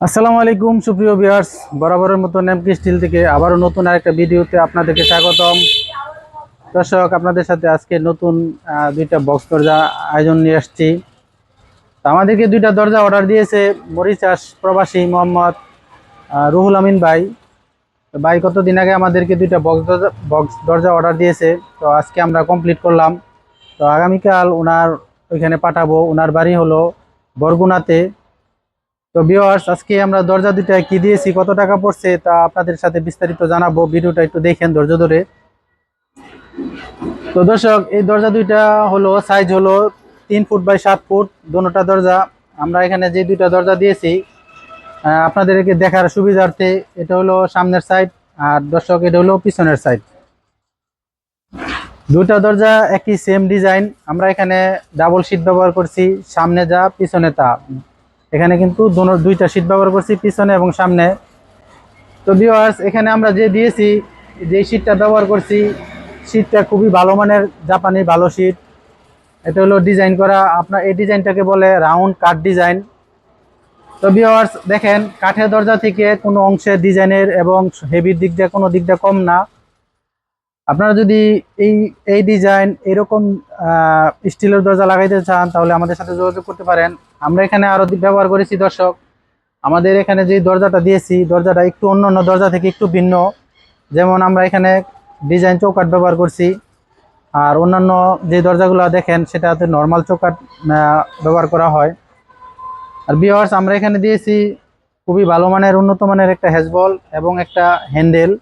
আসসালামু আলাইকুম, সুপ্রিয় ভিউয়ার্স। বরাবরের মতো নেমকি স্টিল থেকে আবারও নতুন আরেকটা ভিডিওতে আপনাদেরকে স্বাগতম। দর্শক, আপনাদের সাথে আজকে নতুন দুইটা বক্স দরজা আয়োজন নিয়ে আসছি। আমাদেরকে দুইটা দরজা অর্ডার দিয়েছে মরিচাস প্রবাসী মোহাম্মদ রুহুল আমিন ভাই। তো ভাই, কতদিন আগে আমাদেরকে দুইটা বক্স দরজা বক্স দরজা অর্ডার দিয়েছে? তো আজকে আমরা কমপ্লিট করলাম। তো আগামীকাল ওনার ওইখানে পাঠাবো। ওনার বাড়ি হলো বরগুনাতে। তো ভিউয়ার্স আজকে আমরা দরজা দুইটা কি দিয়েছি, কত টাকা পড়ছে, তা আপনাদের সাথে বিস্তারিত জানাব। ভিডিওটা একটু দেখেন ধৈর্য ধরে। তো দর্শক, এই দরজা দুইটা হলো সাইজ হলো তিন ফুট বাই সাত ফুট, দোনোটা দরজা। আমরা এখানে যে দুইটা দরজা দিয়েছি আপনাদেরকে দেখার সুবিধার্থে এটা হলো সামনের সাইড আর দর্শক, এটা হলো পিছনের সাইড দুটা দরজা একই সেম ডিজাইন আমরা এখানে ডাবল শিট ব্যবহার করছি, সামনে যা, পিছনে তা। এখানে কিন্তু দুইটা শীট ব্যবহার করছি, পিছনে এবং সামনে। তো ভিউয়ার্স এখানে আমরা যে দিয়েছি, যে শীটটা ব্যবহার করছি শীটটা খুবই ভালো মানের জাপানি ভালো শীট এটা হলো ডিজাইন করা, আপনার এই ডিজাইনটাকে বলে রাউন্ড কাঠ ডিজাইন তো ভিউয়ার্স দেখেন, কাঠের দরজা থেকে কোনো অংশে ডিজাইনের এবং হেভির দিক দিয়ে কোনো দিক দিয়ে কম না। আপনারা যদি এই এই ডিজাইন এরকম স্টিলের দরজা লাগাইতে চান, তাহলে আমাদের সাথে যোগাযোগ করতে পারেন। আমরা এখানে আরও দি- ব্যবহার করেছি, দর্শক। আমাদের এখানে যে দরজাটা দিয়েছি, দরজাটা একটু অন্য অন্য দরজা থেকে একটু ভিন্ন। যেমন আমরা এখানে ডিজাইন চৌকাট ব্যবহার করছি। আর অন্যান্য যে দরজাগুলো দেখেন, সেটাতে নর্মাল চৌকাট ব্যবহার করা হয়। আর বিয়ার্স আমরা এখানে দিয়েছি খুবই ভালো মানের, উন্নত মানের একটা হ্যাজবল এবং একটা হ্যান্ডেল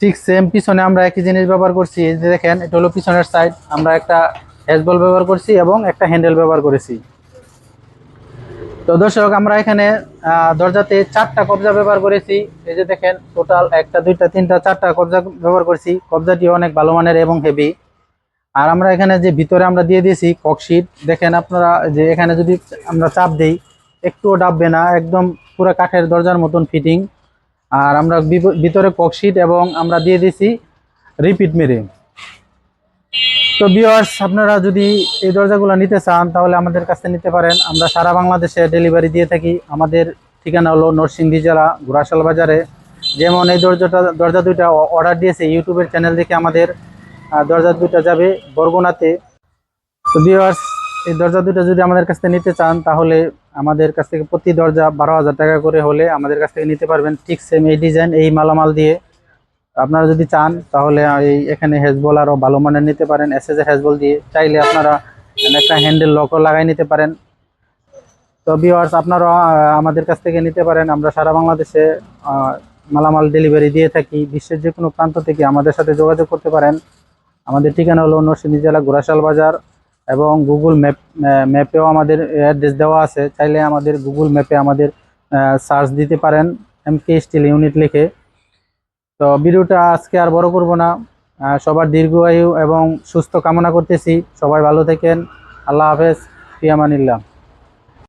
ঠিক সেম পিছনে আমরা একই জিনিস ব্যবহার করছি। যে দেখেন, এটা হলো পিছনের সাইড আমরা একটা হ্যাজবল ব্যবহার করছি এবং একটা হ্যান্ডেল ব্যবহার করেছি। তো দর্শক, আমরা এখানে দরজাতে চারটা কবজা ব্যবহার করেছি। এই যে দেখেন টোটাল একটা, দুইটা, তিনটা, চারটা কবজা ব্যবহার করেছি। কবজাটি অনেক ভালো মানের এবং হেভি আর আমরা এখানে যে ভিতরে আমরা দিয়ে দিয়েছি ককশিট দেখেন আপনারা যে এখানে যদি আমরা চাপ দিই, একটুও ডাববে না, একদম পুরো কাঠের দরজার মতন ফিটিং আর আমরা ভিতরে ককশিট এবং আমরা দিয়ে দিয়েছি রিপিট মেরে তো ভিউয়ার্স আপনারা যদি এই দরজাগুলো নিতে চান, তাহলে আমাদের কাছে নিতে পারেন। আমরা সারা বাংলাদেশে ডেলিভারি দিয়ে থাকি। আমাদের ঠিকানা হলো নরসিংদী জেলা, ঘোড়াশাল বাজারে। যেমন এই দরজাটা, দরজা দুইটা অর্ডার দিয়েছে ইউটিউবের চ্যানেল দেখে আমাদের। দরজা দুইটা যাবে বরগুনাতে। তো ভিউয়ার্স এই দরজা দুটো যদি আমাদের কাছ থেকে নিতে চান, তাহলে আমাদের কাছ থেকে প্রতি দরজা বারো হাজার টাকা করে হলে আমাদের কাছ থেকে নিতে পারবেন ঠিক সেম এই ডিজাইন এই মালামাল দিয়ে। আপনারা যদি চান, তাহলে এই এখানে হেজবল আরও ভালো মানের নিতে পারেন। এস এস হেজবল দিয়ে চাইলে আপনারা একটা হ্যান্ডেল লকও লাগাই নিতে পারেন। তো ভিওয়ার্স আপনারা আমাদের কাছ থেকে নিতে পারেন। আমরা সারা বাংলাদেশে মালামাল ডেলিভারি দিয়ে থাকি। বিশ্বের যে কোনো প্রান্ত থেকে আমাদের সাথে যোগাযোগ করতে পারেন। আমাদের ঠিকানা হলো নরসিংদী জেলা ঘোড়াশাল বাজার এবং গুগল ম্যাপ ম্যাপেও আমাদের অ্যাড্রেস দেওয়া আছে। চাইলে আমাদের গুগল ম্যাপে আমাদের সার্চ দিতে পারেন। এম কে স্টিল ইউনিট লিখে। তো ভিডিওটা আজকে আর বড় করব না। সবার দীর্ঘায়ু এবং সুস্থ কামনা করতেছি। সবাই ভালো থাকেন। আল্লাহ হাফেজ। ফিয়ামানিল্লাহ।